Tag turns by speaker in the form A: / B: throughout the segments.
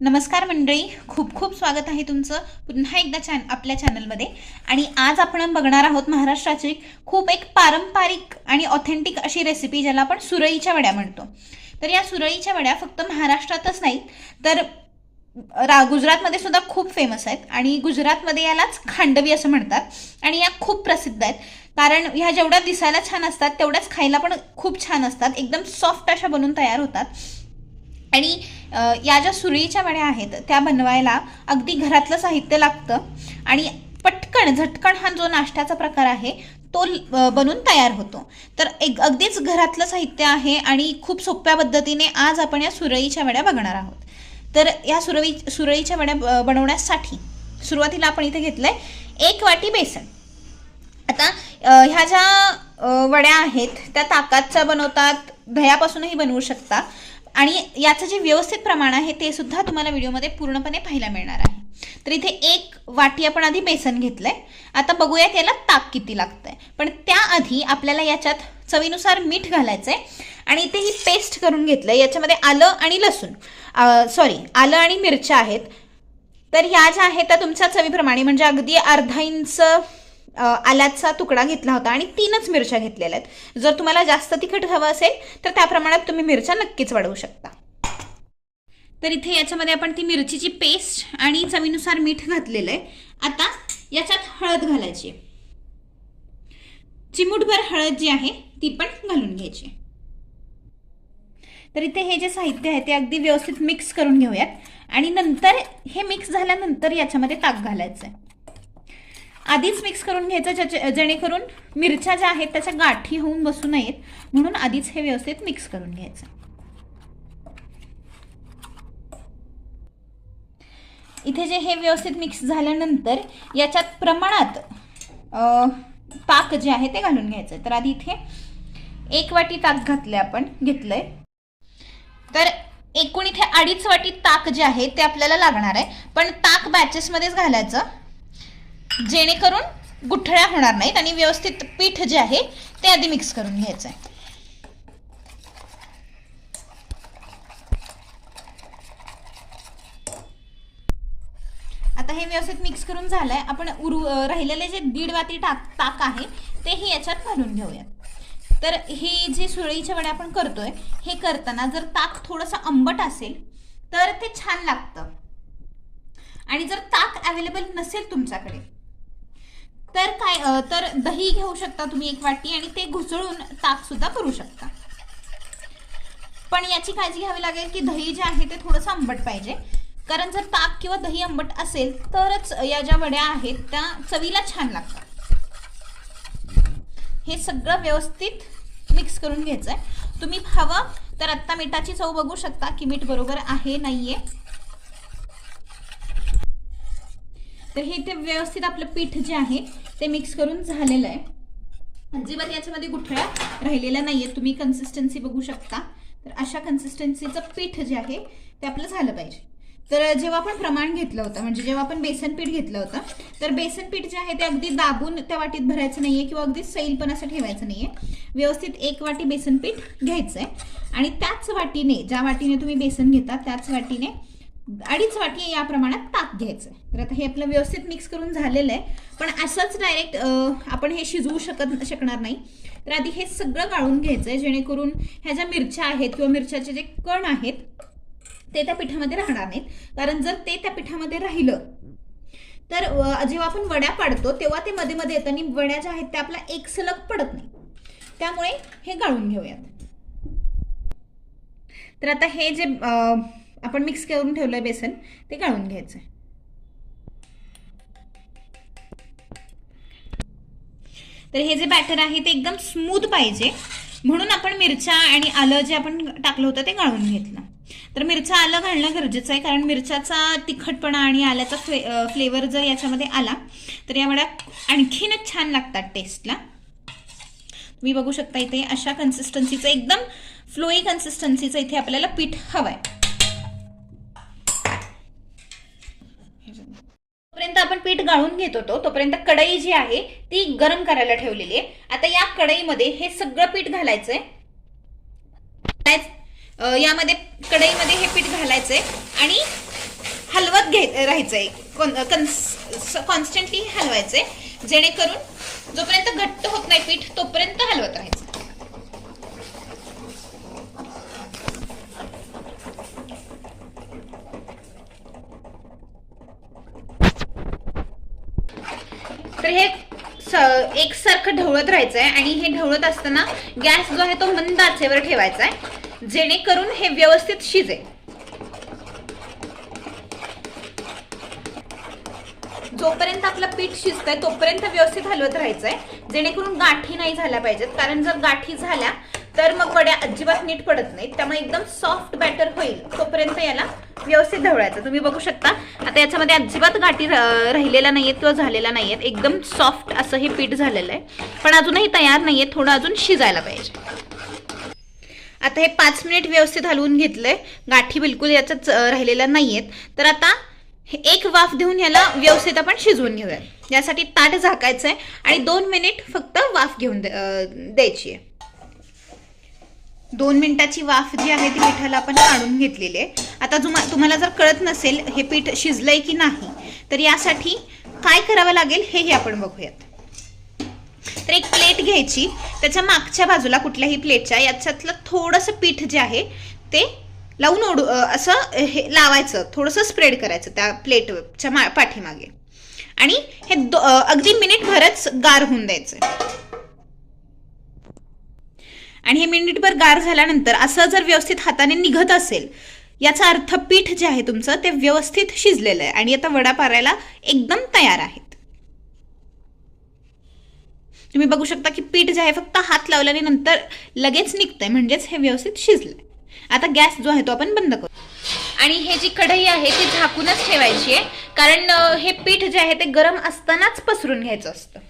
A: नमस्कार मंडळी खूप खूप स्वागत आहे तुमचं पुन्हा एकदा चॅन आपल्या चॅनलमध्ये. आणि आज आपण बघणार आहोत महाराष्ट्राची खूप एक पारंपरिक आणि ऑथेंटिक अशी रेसिपी ज्याला आपण सुरईच्या वड्या म्हणतो. तर या सुरईच्या वड्या फक्त महाराष्ट्रातच नाहीत तर रा गुजरातमध्ये सुद्धा खूप फेमस आहेत आणि गुजरातमध्ये यालाच खांडवी असं म्हणतात आणि या खूप प्रसिद्ध आहेत. कारण ह्या जेवढ्या दिसायला छान असतात तेवढ्याच खायला पण खूप छान असतात एकदम सॉफ्ट अशा बनून तयार होतात. आणि या ज्या सुरळीच्या वड्या आहेत त्या बनवायला अगदी घरातलं साहित्य लागतं. आणि पटकन झटकन हा जो नाश्त्याचा प्रकार आहे तो बनून तयार होतो. तर एक अगदीच घरातलं साहित्य आहे आणि खूप सोप्या पद्धतीने आज आपण या सुरळीच्या वड्या बघणार आहोत. तर या सुरळी सुरळीच्या वड्या ब- बनवण्यासाठी सुरुवातीला आपण इथे घेतलंय एक वाटी बेसन. आता ह्या ज्या वड्या आहेत त्या ताकातच्या बनवतात दह्यापासूनही बनवू शकता. आणि याचं जे व्यवस्थित प्रमाण आहे ते सुद्धा तुम्हाला व्हिडिओमध्ये पूर्णपणे पाहायला मिळणार आहे. तर इथे एक वाटी आपण आधी बेसन घेतलंय. आता बघूयात याला ताक किती लागतंय. पण त्याआधी आपल्याला याच्यात चवीनुसार मीठ घालायचंय आणि इथे ही पेस्ट करून घेतलंय. याच्यामध्ये आलं आणि लसूण. सॉरी आलं आणि मिरच्या आहेत. तर ह्या ज्या आहेत त्या तुमच्या चवीप्रमाणे. म्हणजे अगदी अर्धा इंच आल्याचा तुकडा घेतला होता आणि तीनच मिरच्या घेतलेल्या आहेत. जर तुम्हाला जास्त तिखट हवं असेल तर त्या प्रमाणात तुम्ही मिरच्या नक्कीच वाढवू शकता. तर इथे याच्यामध्ये आपण ती मिरचीची पेस्ट आणि चवीनुसार मीठ घातलेलं आहे. आता याच्यात हळद घालायची चिमूटभर हळद जी आहे ती पण घालून घ्यायची तर इथे हे जे साहित्य आहे ते अगदी व्यवस्थित मिक्स करून घेऊयात. आणि नंतर हे मिक्स झाल्यानंतर याच्यामध्ये ताक घालायचं आहे. आधीच मिक्स करून घ्यायचं ज्याच्या जेणेकरून मिरच्या ज्या आहेत त्याच्या गाठी होऊन बसू नयेत. म्हणून आधीच हे व्यवस्थित मिक्स करून घ्यायचं. इथे जे हे व्यवस्थित मिक्स झाल्यानंतर याच्यात प्रमाणात ताक जे आहे ते घालून घ्यायचं तर आधी इथे एक वाटी ताक घातले आपण घेतलंय. तर एकूण इथे अडीच वाटी ताक जे आहे ते आपल्याला लागणार आहे. पण ताक बॅचेसमध्येच घालायचं. जेणेकरून गुठळ्या होणार नाहीत आणि व्यवस्थित पीठ जे आहे ते आधी मिक्स करून घ्यायचं आहे. आता हे व्यवस्थित मिक्स करून झालंय. आपण उरु राहिलेले जे दीड वाती टाक ताक आहे तेही याच्यात घालून घेऊयात. तर हे जे सुरळीच्या वड्या आपण करतोय हे करताना जर ताक थोडंसं आंबट असेल तर ते छान लागतं. आणि जर ताक अवेलेबल नसेल तुमच्याकडे तर काय तर दही घेऊ शकता तुम्ही एक वाटी आणि ते घुसळून ताक सुद्धा करू शकता. पण याची काळजी घ्यावी लागेल की दही जे आहे ते थोडंसं आंबट पाहिजे. कारण जर ताक किंवा दही आंबट असेल तरच या ज्या वड्या आहेत त्या चवीला छान लागतात. हे सगळं व्यवस्थित मिक्स करून घ्यायचं आहे तुम्ही हवं तर आत्ता मिठाची चव बघू शकता की मीठ बरोबर आहे नाही आहे तर हे ते व्यवस्थित आपलं पीठ जे आहे ते मिक्स करून झालेलं आहे. अजिबात याच्यामध्ये गुठळ्या राहिलेल्या नाहीयेत. तुम्ही कन्सिस्टन्सी बघू शकता. तर अशा कन्सिस्टन्सीचं पीठ जे आहे ते आपलं झालं पाहिजे. तर जेव्हा आपण प्रमाण घेतलं होतं म्हणजे जेव्हा आपण बेसन पीठ घेतलं होतं तर बेसन पीठ जे आहे ते अगदी दाबून त्या वाटीत भरायचं नाहीये किंवा अगदी सैल पण असं ठेवायचं नाहीये. व्यवस्थित एक वाटी बेसन पीठ घ्यायचंय. आणि त्याच वाटीने ज्या वाटीने तुम्ही बेसन घेता त्याच वाटीने अडीच वाटी या प्रमाणात ताक घ्यायचं. तर आता हे आपलं व्यवस्थित मिक्स करून झालेलं आहे. पण असंच डायरेक्ट आपण हे शिजवू शकत शकणार नाही. तर आधी हे सगळं गाळून घ्यायचं आहे जेणेकरून ह्या ज्या मिरच्या आहेत किंवा मिरच्याचे जे कण आहेत ते त्या पिठामध्ये राहणार नाहीत. कारण जर ते त्या पिठामध्ये राहिलं तर जेव्हा आपण वड्या पाडतो तेव्हा ते मध्ये मध्ये येतं आणि वड्या ज्या आहेत त्या आपल्या एक सलग पडत नाही. त्यामुळे हे गाळून घेऊयात. तर आता हे जे आपण मिक्स करून ठेवलं आहे बेसन ते गाळून घ्यायचं आहे तर हे जे बॅटर आहे ते एकदम स्मूथ पाहिजे. म्हणून आपण मिरच्या आणि आलं जे आपण टाकलं होतं ते गाळून घेतलं. तर मिरच्या आलं घालणं गरजेचं आहे कारण मिरच्याचा तिखटपणा आणि आल्याचा फ्ले फ्लेवर जर याच्यामध्ये आला तर या वड्या आणखीनच छान लागतात टेस्टला तुम्ही बघू शकता इथे अशा कन्सिस्टन्सीचं एकदम फ्लोई कन्सिस्टन्सीचं इथे आपल्याला पीठ हवं आहे पीठ गाळून घेत होतो तोपर्यंत कढई जी आहे ती गरम करायला ठेवलेली आहे. आता या कढईमध्ये हे सगळं पीठ घालायचंय. यामध्ये कढईमध्ये हे पीठ घालायचंय आणि हलवत घे राहायचंय. कॉन्स्टंटली हलवायचंय. जेणेकरून जोपर्यंत घट्ट होत नाही पीठ तोपर्यंत हलवत राहायचं तर हे एकसारखं ढवळत राहायचं आहे आणि हे ढवळत असताना गॅस जो आहे तो मंद आचेवर ठेवायचा आहे जेणेकरून हे व्यवस्थित शिजेल. जोपर्यंत आपलं पीठ शिजतंय तोपर्यंत व्यवस्थित हलवत राहायचंय जेणेकरून गाठी नाही झाल्या पाहिजेत. कारण जर गाठी झाल्या तर मग वड्या अजिबात नीट पडत नाहीत. त्यामुळे एकदम सॉफ्ट बॅटर होईल. तोपर्यंत याला व्यवस्थित ढवळायचं. तुम्ही बघू शकता. आता याच्यामध्ये अजिबात गाठी राहिलेला नाहीये नाहीयेत किंवा झालेला नाहीयेत. एकदम सॉफ्ट असं हे पीठ झालेलं आहे. पण अजूनही तयार नाहीये थोडं अजून शिजायला पाहिजे. आता हे पाच मिनिट व्यवस्थित हलवून घेतलंय. गाठी बिलकुल याच्यात राहिलेल्या नाहीयेत. तर आता एक वाफ देऊन ह्याला व्यवस्थित आपण शिजवून घेऊया यासाठी ताट झाकायचं आहे आणि दोन मिनिट फक्त वाफ घेऊन द्यायची आहे. दोन मिनिटाची वाफ जी आहे ती पिठाला आपण काढून घेतलेली आहे. आता जुमा तुम्हाला जर कळत नसेल हे पीठ शिजलंय की नाही तर यासाठी काय करावं लागेल हेही आपण बघूयात. तर एक प्लेट घ्यायची. त्याच्या मागच्या बाजूला कुठल्याही प्लेटच्या याच्यातलं थोडंसं पीठ जे आहे ते लावून ओढू असं हे लावायचं. थोडंसं स्प्रेड करायचं त्या प्लेटच्या मा पाठीमागे. आणि हे दो अगदी मिनिटभरच गार होऊन द्यायचं आणि हे मिनिटभर गार झाल्यानंतर असं जर व्यवस्थित हाताने निघत असेल याचा अर्थ पीठ जे आहे तुमचं ते व्यवस्थित शिजलेलं आहे. आणि आता वडा पारायला एकदम तयार आहेत. तुम्ही बघू शकता की पीठ जे आहे फक्त हात लावल्याने नंतर लगेच निघतंय म्हणजेच हे व्यवस्थित शिजलंय. आता गॅस जो आहे तो आपण बंद करू. आणि हे जी कढई आहे ती झाकूनच ठेवायची आहे. कारण हे पीठ जे आहे ते गरम असतानाच पसरून घ्यायचं असतं.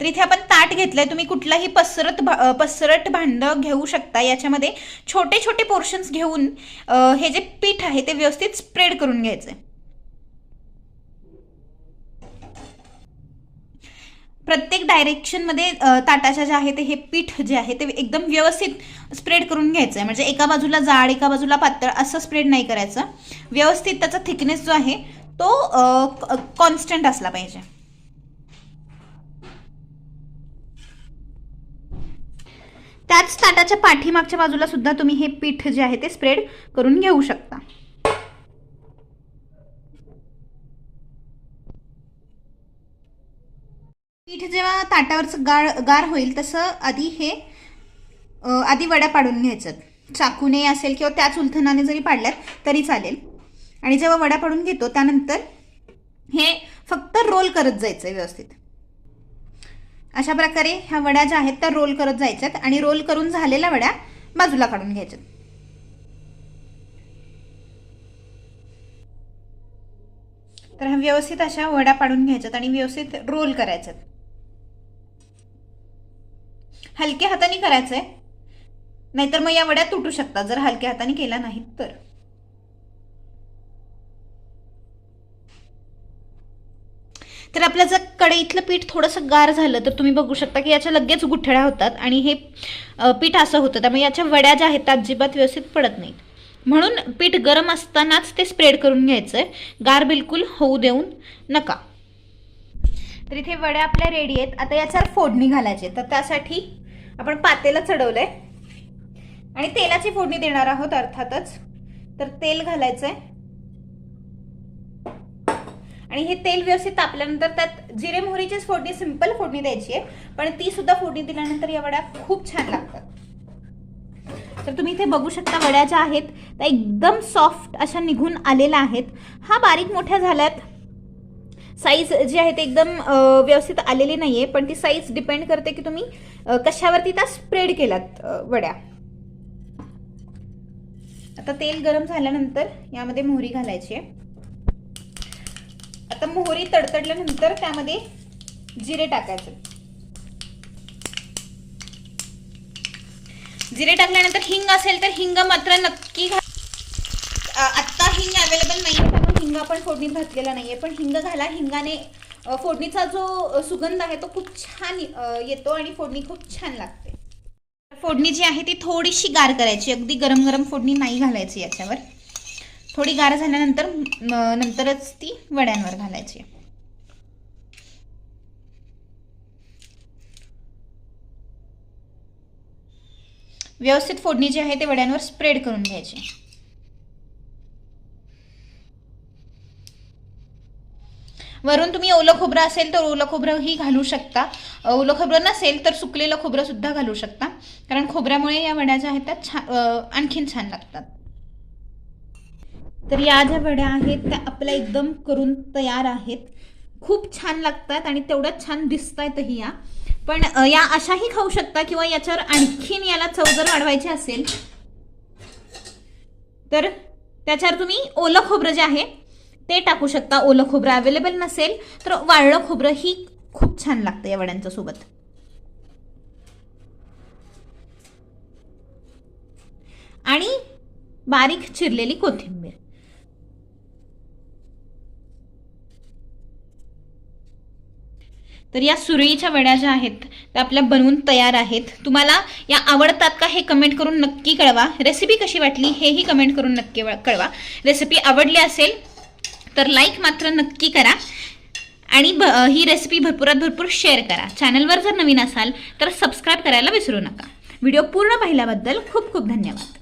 A: तर इथे आपण ताट घेतलंय. तुम्ही कुठलाही पसरत भा- पसरट भांडं घेऊ शकता. याच्यामध्ये छोटे छोटे पोर्शन्स घेऊन हे जे पीठ आहे ते व्यवस्थित स्प्रेड करून घ्यायचंय. प्रत्येक डायरेक्शनमध्ये ताटाच्या जे आहे ते हे पीठ जे आहे ते एकदम व्यवस्थित स्प्रेड करून घ्यायचं आहे म्हणजे एका बाजूला जाड एका बाजूला पातळ असं स्प्रेड नाही करायचं. व्यवस्थित त्याचा थिकनेस जो आहे तो कॉन्स्टंट असला पाहिजे. त्याच ताटाच्या पाठीमागच्या बाजूला सुद्धा तुम्ही हे पीठ जे आहे ते स्प्रेड करून घेऊ शकता. पीठ जेव्हा ताटावरचं गाळ गार होईल तसं आधी हे आधी वड्या पाडून घ्यायचं. चाकूने असेल किंवा त्याच उलथनाने जरी पाडल्यात तरी चालेल. आणि जेव्हा वड्या पाडून घेतो त्यानंतर हे फक्त रोल करत जायचं आहे व्यवस्थित. अशा प्रकारे ह्या वड्या ज्या आहेत त्या रोल करत जायच्यात आणि रोल करून झालेल्या वड्या बाजूला काढून घ्यायच्यात. तर ह्या व्यवस्थित अशा वड्या पाडून घ्यायच्यात आणि व्यवस्थित रोल करायच्यात. हलक्या हाताने करायचंय. नाहीतर मग या वड्या तुटू शकतात जर हलक्या हाताने केला नाही तर. तर आपलं जर कढईतलं पीठ थोडंसं गार झालं तर तुम्ही बघू शकता की याच्या लगेच गुठळ्या होतात आणि हे पीठ असं होतं. त्यामुळे याच्या वड्या ज्या आहेत त्या अजिबात व्यवस्थित पडत नाहीत. म्हणून पीठ गरम असतानाच ते स्प्रेड करून घ्यायचं आहे गार बिलकुल होऊ देऊन नका. तर इथे वड्या आपल्या रेडी आहेत. आता याच्यावर फोडणी घालायची आहे. तर त्यासाठी आपण पातेलं आहे आणि तेलाची फोडणी देणार आहोत अर्थातच. तर तेल घालायचं आहे आणि हे तेल व्यवस्थित तापल्यानंतर त्यात जिरे मोहरीचीच फोडणी सिंपल फोडणी द्यायची आहे. पण ती सुद्धा फोडणी दिल्यानंतर या वड्या खूप छान लागतात. तर तुम्ही इथे बघू शकता वड्या ज्या आहेत त्या एकदम सॉफ्ट अशा निघून आलेल्या आहेत. हा बारीक मोठ्या झाल्यात. साईज जी आहे ते एकदम व्यवस्थित आलेली नाही आहे पण ती साईज डिपेंड करते की तुम्ही कशावरती त्या स्प्रेड केलात वड्या. आता तेल गरम झाल्यानंतर यामध्ये मोहरी घालायची आहे. आता मोहरी तडतडल्यानंतर त्यामध्ये जिरे टाकायचे. जिरे टाकल्यानंतर हिंग असेल तर हिंग मात्र नक्की घा आत्ता हिंग अवेलेबल नाही आहे त्यामुळे हिंग आपण फोडणीत घातलेला नाही आहे पण हिंग घाला हिंगाने फोडणीचा जो सुगंध आहे तो खूप छान येतो आणि फोडणी खूप छान लागते. फोडणी जी आहे ती थोडीशी गार करायची अगदी गरम गरम फोडणी नाही घालायची याच्यावर. थोडी गार झाल्यानंतर नंतरच ती वड्यांवर घालायची. व्यवस्थित फोडणी जी आहे ते वड्यांवर स्प्रेड करून घ्यायची. वरून तुम्ही ओलं खोबरं असेल तर ओलं खोबरंही घालू शकता. ओलं खोबरं नसेल तर सुकलेलं खोबरं सुद्धा घालू शकता. कारण खोबऱ्यामुळे या वड्या ज्या आहेत त्या छान आणखीन छान लागतात. तर या ज्या वड्या आहेत त्या आपल्या एकदम करून तयार आहेत. खूप छान लागतात आणि तेवढ्याच छान दिसत आहेत या पण या अशाही खाऊ शकता किंवा याच्यावर आणखीन याला चव जर वाढवायची असेल तर त्याच्यावर तुम्ही ओलं खोबरं जे आहे ते टाकू शकता. ओलं खोबरं अवेलेबल नसेल तर वाळलं खोबरं ही खूप छान लागतं या वड्यांच्या सोबत. आणि बारीक चिरलेली कोथिंबीर. तर या सुरईच्या वड्या ज्या आहेत त्या आपल्या बनवून तयार आहेत. तुम्हाला या आवडतात का हे कमेंट करून नक्की कळवा. रेसिपी कशी वाटली हेही कमेंट करून नक्की कळवा. रेसिपी आवडली असेल तर लाईक मात्र नक्की करा. आणि ब ही रेसिपी भरपुरात भरपूर शेअर करा. चॅनलवर जर नवीन असाल तर सबस्क्राईब करायला विसरू नका. व्हिडिओ पूर्ण पाहिल्याबद्दल खूप खूप धन्यवाद.